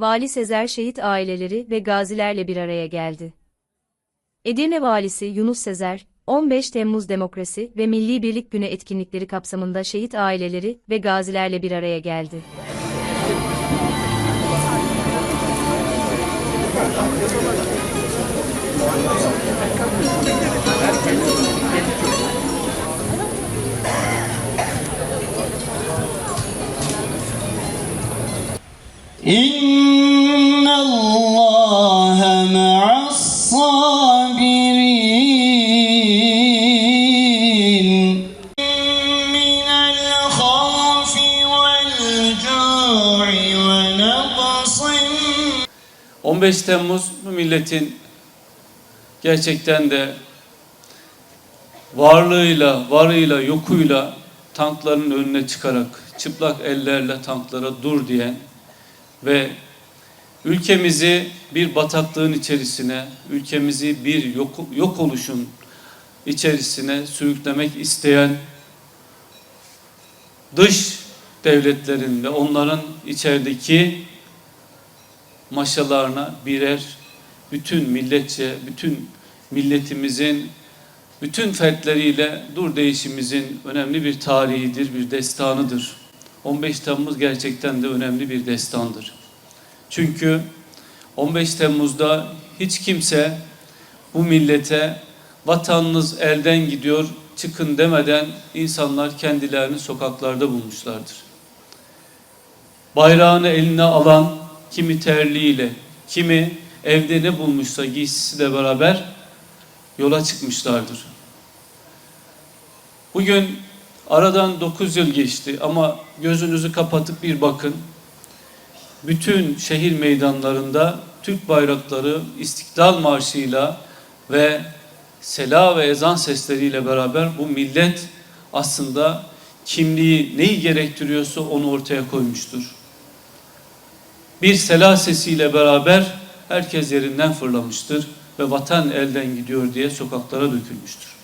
Vali Sezer şehit aileleri ve gazilerle bir araya geldi. Edirne Valisi Yunus Sezer, 15 Temmuz Demokrasi ve Milli Birlik Günü etkinlikleri kapsamında şehit aileleri ve gazilerle bir araya geldi. إن الله مع الصابرين من الخوف والجوع ونقص 15 Temmuz bu milletin gerçekten de varlığıyla, varıyla, yokuyla tankların önüne çıkarak çıplak ellerle tanklara dur diyen ve ülkemizi bir bataklığın içerisine, ülkemizi bir yok, yok oluşun içerisine sürüklemek isteyen dış devletlerin ve onların içerideki maşalarına birer bütün milletçe, bütün milletimizin bütün fertleriyle dur değişimizin önemli bir tarihidir, bir destanıdır. 15 Temmuz gerçekten de önemli bir destandır. Çünkü 15 Temmuz'da hiç kimse bu millete vatanınız elden gidiyor çıkın demeden insanlar kendilerini sokaklarda bulmuşlardır bayrağını eline alan kimi terliğiyle, kimi evde ne bulmuşsa giysisiyle beraber yola çıkmışlardır. Bugün aradan 9 yıl geçti ama gözünüzü kapatıp bir bakın. Bütün şehir meydanlarında Türk bayrakları İstiklal Marşı'yla ve sela ve ezan sesleriyle beraber bu millet aslında kimliği neyi gerektiriyorsa onu ortaya koymuştur bir sela sesiyle beraber herkes yerinden fırlamıştır ve vatan elden gidiyor diye sokaklara dökülmüştür.